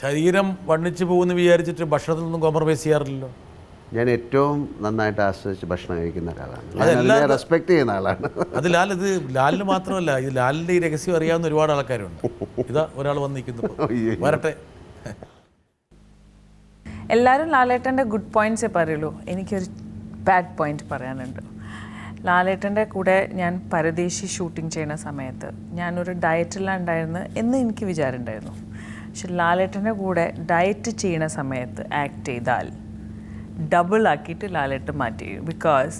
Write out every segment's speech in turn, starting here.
ശരീരം വണ്ണിച്ചു പോകുമെന്ന് വിചാരിച്ചിട്ട് ഭക്ഷണത്തിൽ നിന്നും കോംപ്രമൈസ് ചെയ്യാറില്ലല്ലോ. ഞാൻ ഏറ്റവും നന്നായിട്ട് ആസ്വദിച്ച് ഭക്ഷണം കഴിക്കുന്ന ഒരാളാണ്. റെസ്പെക്ട് ചെയ്യുന്ന ആളാണ്. അത് ലാൽ ഇത് ലാലിന് മാത്രമല്ല ഇത് ലാലിന്റെ ഈ രഹസ്യം അറിയാവുന്ന ഒരുപാട് ആൾക്കാരുണ്ട്. ഇതാ ഒരാൾ വന്നിരിക്കുന്നു. വരട്ടെ. എല്ലാവരും ലാലേട്ടന്റെ ഗുഡ് പോയിന്റ്സേ പറയുള്ളൂ. എനിക്കൊരു ബാഡ് പോയിന്റ് പറയാനുണ്ട്. ലാലേട്ടന്റെ കൂടെ ഞാൻ പരദേശി ഷൂട്ടിംഗ് ചെയ്യുന്ന സമയത്ത് ഞാനൊരു ഡയറ്റിലുണ്ടായിരുന്നു എന്ന് എനിക്ക് വിചാരം ഉണ്ടായിരുന്നു പക്ഷെ ലാലേട്ടന്റെ കൂടെ ഡയറ്റ് ചെയ്യുന്ന സമയത്ത് ആക്ട് ചെയ്താൽ ഡബിൾ ആക്കിയിട്ട് ലാലേട്ടൻ മാറ്റി because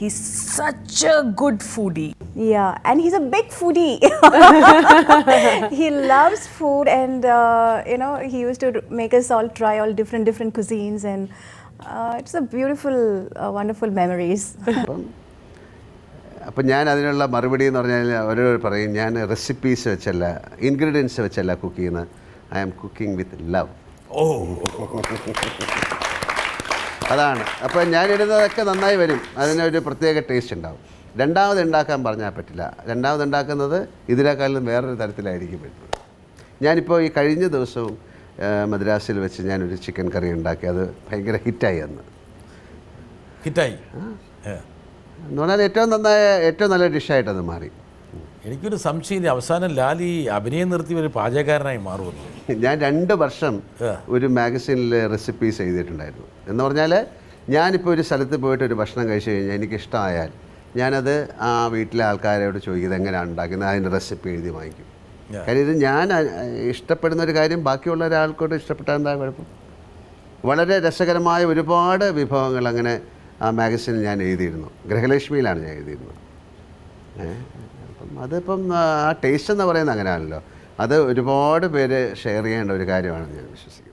he such a good foodie Yeah, and he's a big foodie. he loves food, and uh, you know, he used to make us all try all different different cuisines, and uh, it's a beautiful, uh, wonderful memories. അപ്പം അപ്പം ഞാൻ അതിനുള്ള മറുപടി എന്ന് പറഞ്ഞാൽ അവർ പറയും ഞാൻ recipes വെച്ചല്ല ഇൻഗ്രീഡിയൻസ് വെച്ചല്ല കുക്ക് ചെയ്യുന്നത് I am cooking with love. ഓ. അതാണ്. അപ്പോൾ ഞാൻ ഇടുന്നതൊക്കെ നന്നായി വരും. അതിനൊരു പ്രത്യേക ടേസ്റ്റ് ഉണ്ടാവും. രണ്ടാമത് ഉണ്ടാക്കാൻ പറഞ്ഞാൽ പറ്റില്ല. രണ്ടാമത് ഉണ്ടാക്കുന്നത് ഇതിനേക്കാളും വേറൊരു തരത്തിലായിരിക്കും വരുന്നത്. ഞാനിപ്പോൾ ഈ കഴിഞ്ഞ ദിവസവും മദ്രാസിൽ വെച്ച് ഞാനൊരു ചിക്കൻ കറി ഉണ്ടാക്കി. അത് ഭയങ്കര ഹിറ്റായി അന്ന്. ഹിറ്റായി. എന്ന് പറഞ്ഞാൽ ഏറ്റവും നന്നായ ഏറ്റവും നല്ല ഡിഷായിട്ട് അത് മാറി. എനിക്കൊരു സംശയം. അവസാനം ഈ അഭിനയം നിർത്തി ഒരു പാചകക്കാരനായി മാറുമല്ലോ ഞാൻ രണ്ട് വർഷം ഒരു മാഗസീനിൽ റെസിപ്പീസ് എഴുതിയിട്ടുണ്ടായിരുന്നു എന്ന് പറഞ്ഞാൽ ഞാനിപ്പോൾ ഒരു സ്ഥലത്ത് പോയിട്ട് ഒരു ഭക്ഷണം കഴിച്ചു കഴിഞ്ഞാൽ എനിക്ക് ഇഷ്ടമായാൽ ഞാനത് ആ വീട്ടിലെ ആൾക്കാരോട് ചോദിക്കുന്നത് എങ്ങനെയാണ് ഉണ്ടാക്കുന്നത് അതിന്റെ റെസിപ്പി എഴുതി വാങ്ങിക്കും. കാര്യം ഇത് ഞാൻ ഇഷ്ടപ്പെടുന്ന ഒരു കാര്യം ബാക്കിയുള്ള ഒരാൾക്കോട് ഇഷ്ടപ്പെട്ടാൽ എന്താ കുഴപ്പം? വളരെ രസകരമായ ഒരുപാട് വിഭവങ്ങൾ അങ്ങനെ ആ മാഗസിനിൽ ഞാൻ എഴുതിയിരുന്നു. ഗൃഹലക്ഷ്മിയിലാണ് ഞാൻ എഴുതിയിരുന്നത്? അപ്പം അതിപ്പം ആ ടേസ്റ്റ് എന്ന് പറയുന്നത് അങ്ങനെയാണല്ലോ. അത് ഒരുപാട് പേര് ഷെയർ ചെയ്യേണ്ട ഒരു കാര്യമാണ് ഞാൻ വിശ്വസിക്കുന്നത്